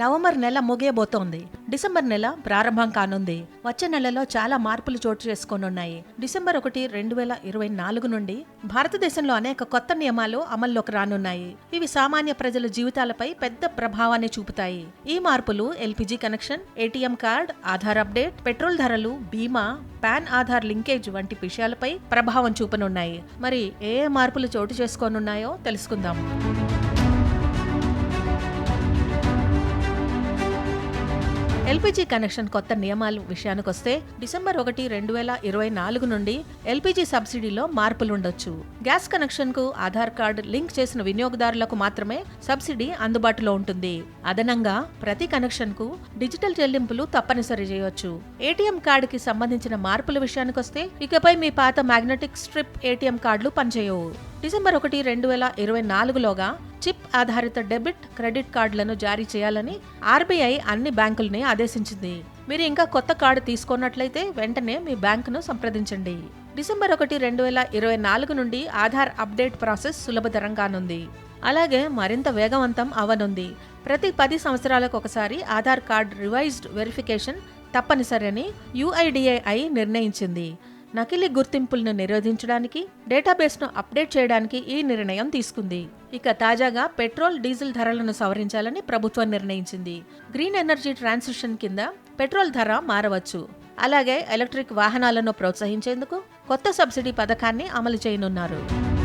November నెల ముగియబోతోంది. December నెల ప్రారంభం కానుంది. వచ్చే నెలలో చాలా మార్పులు చోటు చేసుకోనున్నాయి. డిసెంబర్ ఒకటి రెండు వేల ఇరవై నాలుగు నుండి భారతదేశంలో అనేక కొత్త నియమాలు అమల్లోకి రానున్నాయి. ఇవి సామాన్య ప్రజల జీవితాలపై పెద్ద ప్రభావాన్ని చూపుతాయి. ఈ మార్పులు LPG connection ATM card Aadhaar update petrol ధరలు బీమా పాన్ ఆధార్ లింకేజ్ వంటి విషయాలపై ప్రభావం చూపనున్నాయి. మరి ఏ ఏ మార్పులు చోటు చేసుకోనున్నాయో తెలుసుకుందాం. ఎల్పిజి కనెక్షన్ కొత్త నియమాలు విషయానికొస్తే డిసెంబర్ ఒకటి రెండు వేల ఇరవై నాలుగు నుండి ఎల్పిజి సబ్సిడీలో మార్పులుండొచ్చు. గ్యాస్ కనెక్షన్కు ఆధార్ కార్డు లింక్ చేసిన వినియోగదారులకు మాత్రమే సబ్సిడీ అందుబాటులో ఉంటుంది. అదనంగా ప్రతి కనెక్షన్కు డిజిటల్ చెల్లింపులు తప్పనిసరి చేయొచ్చు. ఏటీఎం కార్డుకి సంబంధించిన మార్పుల విషయానికొస్తే ఇకపై మీ పాత మ్యాగ్నెటిక్ స్ట్రిప్ ఏటీఎం కార్డులు పనిచేయవు. డిసెంబర్ ఒకటి రెండు వేల ఇరవై నాలుగులోగా చిప్ ఆధారిత డెబిట్ క్రెడిట్ కార్డులను జారీ చేయాలని ఆర్బీఐ అన్ని బ్యాంకుల్ని ఆదేశించింది. మీరు ఇంకా కొత్త కార్డు తీసుకున్నట్లయితే వెంటనే మీ బ్యాంకును సంప్రదించండి. డిసెంబర్ ఒకటి రెండు వేల ఇరవై నాలుగు నుండి ఆధార్ అప్డేట్ ప్రాసెస్ సులభతరం కానుంది. అలాగే మరింత వేగవంతం అవనుంది. ప్రతి పది సంవత్సరాలకు ఒకసారి ఆధార్ కార్డ్ రివైజ్డ్ వెరిఫికేషన్ తప్పనిసరి అని యుఐడిఏఐ నిర్ణయించింది. నకిలీ గుర్తింపులను నిరోధించడానికి డేటాబేస్ను అప్డేట్ చేయడానికి ఈ నిర్ణయం తీసుకుంది. ఇక తాజాగా పెట్రోల్ డీజిల్ ధరలను సవరించాలని ప్రభుత్వం నిర్ణయించింది. గ్రీన్ ఎనర్జీ ట్రాన్సిషన్ కింద పెట్రోల్ ధర మారవచ్చు. అలాగే ఎలక్ట్రిక్ వాహనాలను ప్రోత్సహించేందుకు కొత్త సబ్సిడీ పథకాన్ని అమలు చేయనున్నారు.